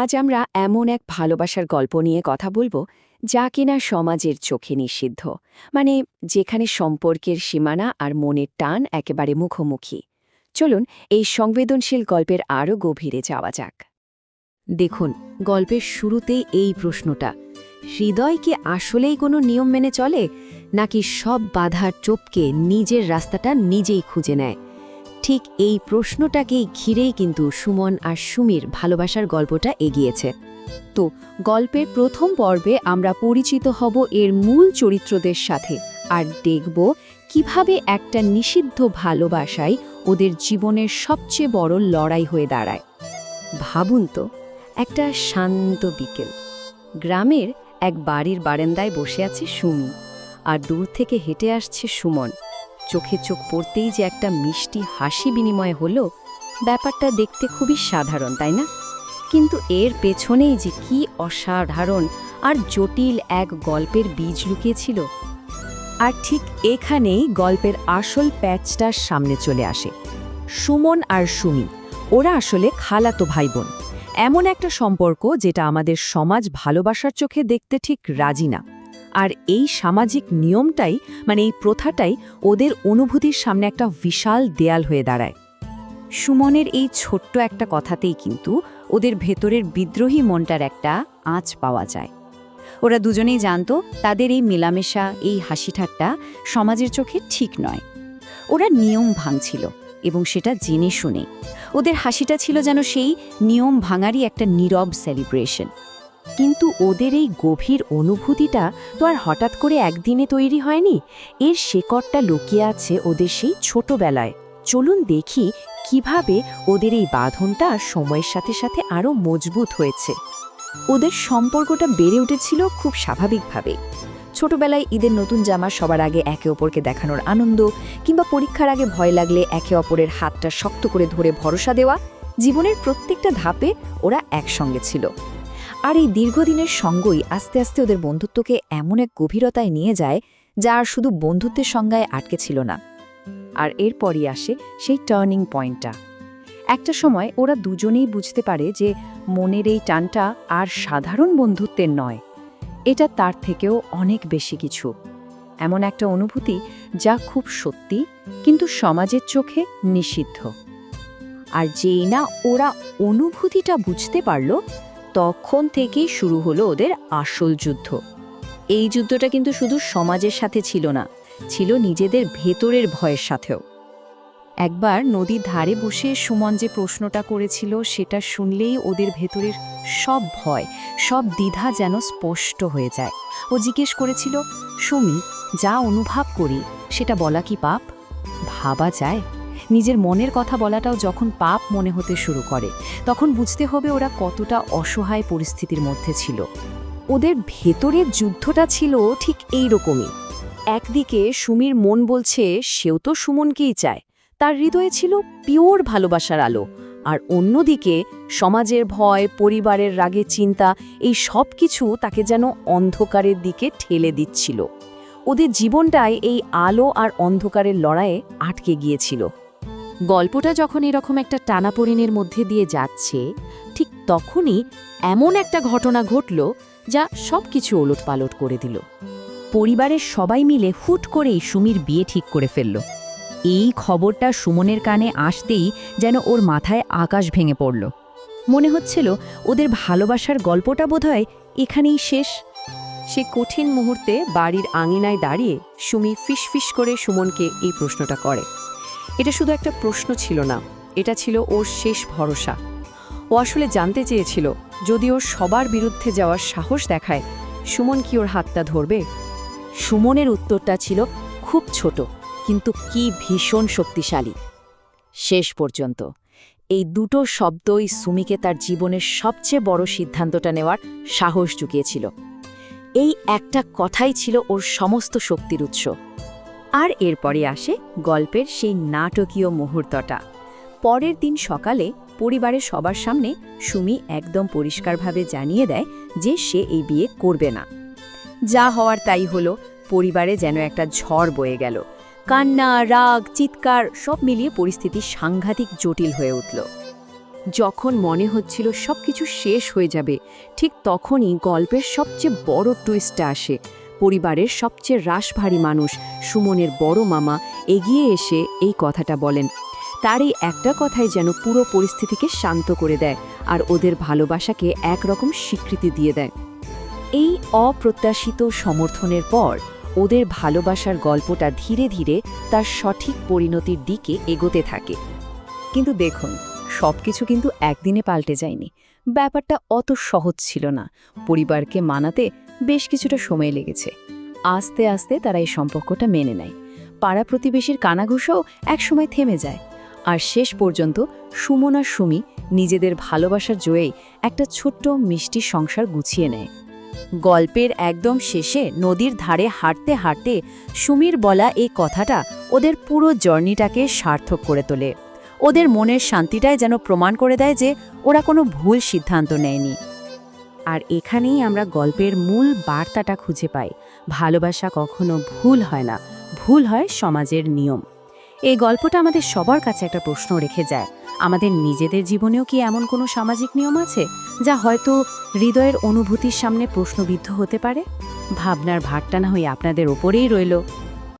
আজ আমরা এমন এক ভালোবাসার গল্প নিয়ে কথা বলব যা কিনা সমাজের চোখে নিষিদ্ধ। মানে যেখানে সম্পর্কের সীমানা আর মনের টান একেবারে মুখোমুখি। চলুন এই সংবেদনশীল গল্পের আরও গভীরে যাওয়া যাক। দেখুন, গল্পের শুরুতেই এই প্রশ্নটা, হৃদয় কি আসলেই কোনো নিয়ম মেনে চলে, নাকি সব বাধার চোপকে নিজের রাস্তাটা নিজেই খুঁজে নেয়? ঠিক এই প্রশ্নটাকেই ঘিরেই কিন্তু সুমন আর সুমির ভালোবাসার গল্পটা এগিয়েছে। তো গল্পের প্রথম পর্বে আমরা পরিচিত হব এর মূল চরিত্রদের সাথে আর দেখব কীভাবে একটা নিষিদ্ধ ভালোবাসায় ওদের জীবনের সবচেয়ে বড় লড়াই হয়ে দাঁড়ায়। ভাবুন তো, একটা শান্ত বিকেল। গ্রামের এক বাড়ির বারান্দায় বসে আছে সুমি, আর দূর থেকে হেঁটে আসছে সুমন। চোখে চোখ পড়তেই যে একটা মিষ্টি হাসি বিনিময় হলো, ব্যাপারটা দেখতে খুবই সাধারণ, তাই না? কিন্তু এর পেছনেই যে কি অসাধারণ আর জটিল এক গল্পের বীজ লুকিয়েছিল, আর ঠিক এখানেই গল্পের আসল প্যাচটার সামনে চলে আসে। সুমন আর সুমি, ওরা আসলে খালাতো ভাই বোন এমন একটা সম্পর্ক যেটা আমাদের সমাজ ভালোবাসার চোখে দেখতে ঠিক রাজি না। আর এই সামাজিক নিয়মটাই মানে এই প্রথাটাই ওদের অনুভূতির সামনে একটা বিশাল দেয়াল হয়ে দাঁড়ায়। সুমনের এই ছোট্ট একটা কথাতেই কিন্তু ওদের ভেতরের বিদ্রোহী মনটার একটা আঁচ পাওয়া যায়। ওরা দুজনেই জানতো তাদের এই মেলামেশা, এই হাসি ঠাট্টা সমাজের চোখে ঠিক নয়। ওরা নিয়ম ভাঙছিল এবং সেটা জেনে শুনে। ওদের হাসিটা ছিল যেন সেই নিয়ম ভাঙারই একটা নীরব সেলিব্রেশন কিন্তু ওদের এই গভীর অনুভূতিটা তো আর হঠাৎ করে একদিনে তৈরি হয়নি। এর শেকড়টা লুকিয়ে আছে ওদের সেই ছোটবেলায়। চলুন দেখি কীভাবে ওদের এই বাঁধনটা সময়ের সাথে সাথে আরও মজবুত হয়েছে। ওদের সম্পর্কটা বেড়ে উঠেছিল খুব স্বাভাবিকভাবে। ছোটবেলায় ঈদের নতুন জামা সবার আগে একে অপরকে দেখানোর আনন্দ কিংবা পরীক্ষার আগে ভয় লাগলে একে অপরের হাতটা শক্ত করে ধরে ভরসা দেওয়া, জীবনের প্রত্যেকটা ধাপে ওরা একসঙ্গে ছিল। আর এই দীর্ঘদিনের সঙ্গই আস্তে আস্তে ওদের বন্ধুত্বকে এমন এক গভীরতায় নিয়ে যায় যা আর শুধু বন্ধুত্বের সংজ্ঞায় আটকে ছিল না। আর এরপরই আসে সেই টার্নিং পয়েন্টটা একটা সময় ওরা দুজনেই বুঝতে পারে যে মনের এই টানটা আর সাধারণ বন্ধুত্বের নয়। এটা তার থেকেও অনেক বেশি কিছু। এমন একটা অনুভূতি যা খুব সত্যি কিন্তু সমাজের চোখে নিষিদ্ধ। আর যেই না ওরা অনুভূতিটা বুঝতে পারল তখন থেকেই শুরু হলো ওদের আসল যুদ্ধ। এই যুদ্ধটা কিন্তু শুধু সমাজের সাথে ছিল না, ছিল নিজেদের ভেতরের ভয়ের সাথেও। একবার নদীর ধারে বসে সুমন যে প্রশ্নটা করেছিল, সেটা শুনলেই ওদের ভেতরের সব ভয়, সব দ্বিধা যেন স্পষ্ট হয়ে যায়। ও জিজ্ঞেস করেছিল, সুমি, যা অনুভব করি, সেটা বলা কি পাপ? ভাবা যায়? নিজের মনের কথা বলাটাও যখন পাপ মনে হতে শুরু করে, তখন বুঝতে হবে ওরা কতটা অসহায় পরিস্থিতির মধ্যে ছিল। ওদের ভেতরের যুদ্ধটা ছিল ঠিক এই রকমই। একদিকে সুমির মন বলছে, সেও তো সুমনকেই চায়। তার হৃদয়ে ছিল পিওর ভালোবাসার আলো। আর অন্যদিকে সমাজের ভয়, পরিবারের রাগে চিন্তা, এই সব কিছু তাকে যেন অন্ধকারের দিকে ঠেলে দিচ্ছিল। ওদের জীবনটায় এই আলো আর অন্ধকারের লড়াইয়ে আটকে গিয়েছিল। গল্পটা যখন এরকম একটা টানাপোড়েনের মধ্যে দিয়ে যাচ্ছে, ঠিক তখনই এমন একটা ঘটনা ঘটল যা সব কিছু ওলটপালট করে দিল। পরিবারের সবাই মিলে হুট করেই সুমির বিয়ে ঠিক করে ফেলল। এই খবরটা সুমনের কানে আসতেই যেন ওর মাথায় আকাশ ভেঙে পড়ল। মনে হচ্ছিল ওদের ভালোবাসার গল্পটা বোধহয় এখানেই শেষ। সে কঠিন মুহূর্তে বাড়ির আঙিনায় দাঁড়িয়ে সুমি ফিসফিস করে সুমনকে এই প্রশ্নটা করে। এটা শুধু একটা প্রশ্ন ছিল না, এটা ছিল ওর শেষ ভরসা। ও আসলে জানতে চেয়েছিল, যদি ওর সবার বিরুদ্ধে যাওয়ার সাহস দেখায়, সুমন কি ওর হাতটা ধরবে? সুমনের উত্তরটা ছিল খুব ছোট, কিন্তু কি ভীষণ শক্তিশালী। শেষ পর্যন্ত, এই দুটো শব্দই সুমিকে তার জীবনের সবচেয়ে বড় সিদ্ধান্তটা নেওয়ার সাহস জুগিয়েছিল। এই একটা কথাই ছিল ওর সমস্ত শক্তির উৎস। আর এরপরে আসে গল্পের সেই নাটকীয় মুহূর্তটা। পরের দিন সকালে পরিবারের সবার সামনে সুমি একদম পরিষ্কারভাবে জানিয়ে দেয় যে সে এই বিয়ে করবে না। যা হওয়ার তাই হলো, পরিবারে যেন একটা ঝড় বয়ে গেল। কান্না, রাগ, চিৎকার সব মিলিয়ে পরিস্থিতি সাংঘাতিক জটিল হয়ে উঠল। যখন মনে হচ্ছিল সবকিছু শেষ হয়ে যাবে, ঠিক তখনই গল্পের সবচেয়ে বড় টুইস্টটা আসে। পরিবারের সবচেয়ে রাশভারী মানুষ সুমনের বড় মামা এগিয়ে এসে এই কথাটা বলেন। তার এই একটা কথাই যেন পুরো পরিস্থিতিকে শান্ত করে দেয় আর ওদের ভালোবাসাকে একরকম স্বীকৃতি দিয়ে দেয়। এই অপ্রত্যাশিত সমর্থনের পর ওদের ভালোবাসার গল্পটা ধীরে ধীরে তার সঠিক পরিণতির দিকে এগোতে থাকে। কিন্তু দেখুন, সবকিছু কিন্তু একদিনে পাল্টে যায়নি। ব্যাপারটা অত সহজ ছিল না। পরিবারকে মানাতে বেশ কিছুটা সময় লেগেছে। আস্তে আস্তে তারা এই সম্পর্কটা মেনে নেয়। পাড়া প্রতিবেশীর কানাঘুষাও একসময় থেমে যায়। আর শেষ পর্যন্ত সুমন আর সুমি নিজেদের ভালোবাসার জয়েই একটা ছোট্ট মিষ্টি সংসার গুছিয়ে নেয়। গল্পের একদম শেষে নদীর ধারে হাঁটতে হাঁটতে সুমির বলা এই কথাটা ওদের পুরো জার্নিটাকে সার্থক করে তোলে। ওদের মনের শান্তিটাই যেন প্রমাণ করে দেয় যে ওরা কোনো ভুল সিদ্ধান্ত নেয়নি। আর এখানেই আমরা গল্পের মূল বার্তাটা খুঁজে পাই। ভালোবাসা কখনো ভুল হয় না, ভুল হয় সমাজের নিয়ম। এই গল্পটা আমাদের সবার কাছে একটা প্রশ্ন রেখে যায়। আমাদের নিজেদের জীবনেও কি এমন কোনো সামাজিক নিয়ম আছে, যা হয়তো হৃদয়ের অনুভূতির সামনে প্রশ্নবিদ্ধ হতে পারে? ভাবনার ভারটা না হয়ে আপনাদের ওপরেই রইল।